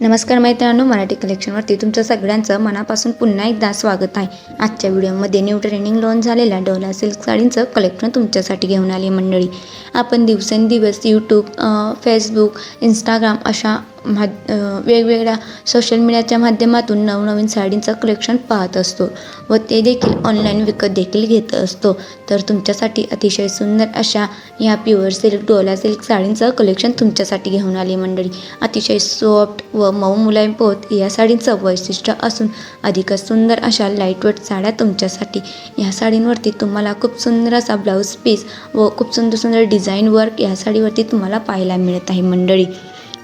नमस्कार मैत्रिणांनो मराठी कलेक्शनवरती तुमचं सगळ्यांचं मनापासून पुन्हा एकदा स्वागत आहे. आजच्या व्हिडिओमध्ये न्यू ट्रेनिंग लॉन्च झालेल्या डोला सिल्क साडींचं कलेक्शन तुमच्यासाठी घेऊन आली मंडळी. आपण दिवसेंदिवस यूट्यूब फेसबुक इंस्टाग्राम अशा मा वेगवेगळ्या सोशल मीडियाच्या माध्यमातून नवनवीन साडींचं कलेक्शन पाहत असतो व ते देखील ऑनलाईन विकत देखील घेत असतो. तर तुमच्यासाठी अतिशय सुंदर अशा या प्युअर सिल्क डोला सिल्क साडींचं कलेक्शन तुमच्यासाठी घेऊन आली मंडळी. अतिशय सॉफ्ट व मऊ मुलायम पोत या साडींचं वैशिष्ट्य असून अधिकच सुंदर अशा लाईटवेट साड्या तुमच्यासाठी. या साडींवरती तुम्हाला खूप सुंदर असा ब्लाऊज पीस व खूप सुंदर सुंदर डिझाईन वर्क या साडीवरती तुम्हाला पाहायला मिळत आहे मंडळी.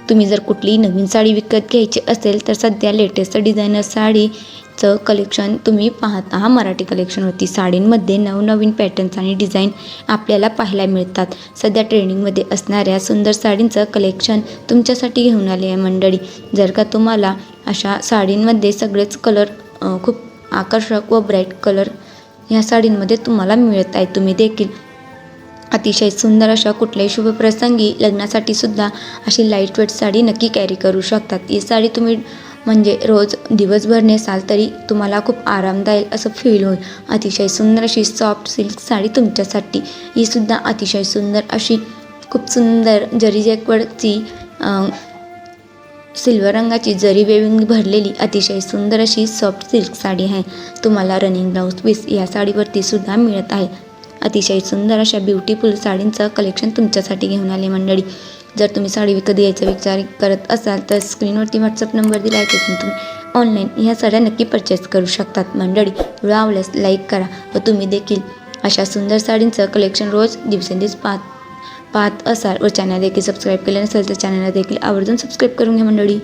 तुम्ही जर कुठलीही नवीन साडी विकत घ्यायची असेल तर सध्या लेटेस्ट डिझायनर साडीचं कलेक्शन तुम्ही पाहत आहात. मराठी कलेक्शनवरती साडींमध्ये नवनवीन पॅटर्न्स आणि डिझाईन आपल्याला पाहायला मिळतात. सध्या ट्रेंडिंगमध्ये असणाऱ्या सुंदर साडींचं कलेक्शन तुमच्यासाठी घेऊन आले आहे मंडळी. जर का तुम्हाला अशा साडींमध्ये सगळेच कलर खूप आकर्षक व ब्राईट कलर ह्या साडींमध्ये तुम्हाला मिळत आहे तुम्ही देखील अतिशय सुंदर अशा कुठल्याही शुभप्रसंगी लग्नासाठी सुद्धा अशी लाइट वेट साडी नक्की कॅरी करू शकतात. ही साडी तुम्ही म्हणजे रोज दिवसभर नेसाल तरी तुम्हाला खूप आरामदायक असं फील होईल. अतिशय सुंदर अशी सॉफ्ट सिल्क साडी तुमच्यासाठी. ही सुद्धा अतिशय सुंदर अशी खूप सुंदर जरी जॅकवरची सिल्वर रंगाची जरी वेविंग भरलेली अतिशय सुंदर अशी सॉफ्ट सिल्क साडी आहे. तुम्हाला रनिंग ब्लाऊज पीस या साडीवरती सुद्धा मिळत आहे. अतिशय सुंदर अशा ब्युटिफुल साडींचं कलेक्शन तुमच्यासाठी घेऊन आले मंडळी. जर तुम्ही साडी विकत घ्यायचा विचार करत असाल तर स्क्रीनवरती व्हॉट्सअप नंबर दिला आहे तिथून तुम्ही ऑनलाईन ह्या साड्या नक्की परचेस करू शकतात. मंडळी व्हिडिओ आवडल्यास लाईक करा व तुम्ही देखील अशा सुंदर साडींचं कलेक्शन रोज दिवसेंदिवस पाहत पाहत असाल व चॅनल देखील सबस्क्राईब केले नसेल तर चॅनलला देखील आवर्जून सबस्क्राईब करून घ्या मंडळी.